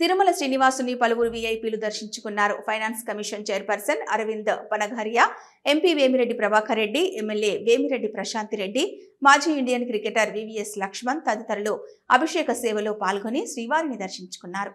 తిరుమల శ్రీనివాసుని పలువురు వీఐపీలు దర్శించుకున్నారు. Finance commission chairperson Arvind Panagariya MP Vemireddy Prabhakar Reddy MLA Vemireddy Prasanthi Reddy మాజీ ఇండియన్ క్రికెటర్ వివిఎస్ లక్ష్మణ్ తదితరులు అభిషేక సేవలో పాల్గొని శ్రీవారిని దర్శించుకున్నారు.